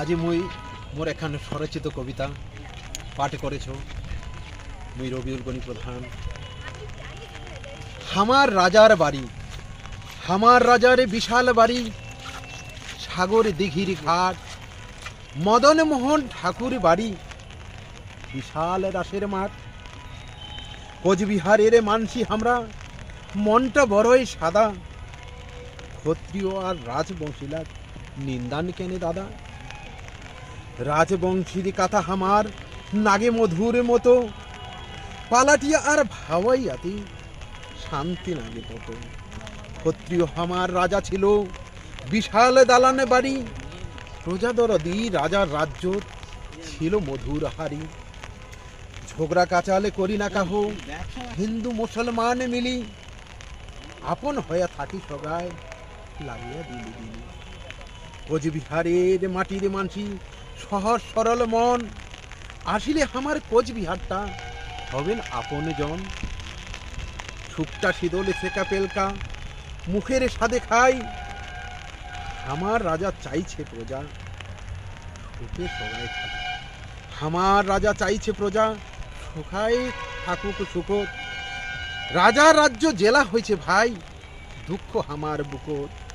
আজি মুই মোর এখান স্বরচিত কবিতা পাঠ করেছ মুই রবিউল গণি প্রধান হামার রাজার বাড়ি হামার রাজার বিশাল বাড়ি সাগর দিঘির ঘাট, মদন মোহন ঠাকুর বাড়ি বিশাল রাসের মাঠ, কোচবিহারের মানসি আমরা মনটা বড়ই সাদা, ক্ষত্রিয় আর রাজবংশীলার নিন্দান কেনে দাদা? রাজবংশীর কথা হামার নাগে মধুর মতো। পালাটিয়া আর ভাওয়াইয়াতি শান্তি নাগে কত ক্ষত্রিয় হামার রাজা ছিল বিশাল দালানে বাড়ি। প্রজাদরদি রাজার রাজ্য ছিল মধুর হারি ঝগড়া কাচালে করি না কাহ, হিন্দু মুসলমান মিলি। আপন হয়ে থাকি সবাই লাগিয়া দিলি দিলি। কোচবিহারের মাটির মানসি সহজ, সরল মন। আসিলে আমার কোচবিহারটা। হবেন আপন জন। শুকটা শীতলে সেকা পেলকা। মুখের স্বাদে খাই। আমার রাজা চাইছে প্রজা। সুখে সবাই থাকে। আমার রাজা চাইছে প্রজা। সুখাই থাকুক সুখ। রাজার রাজ্য জেলা হয়েছে ভাই। দুঃখ আমার বুকত।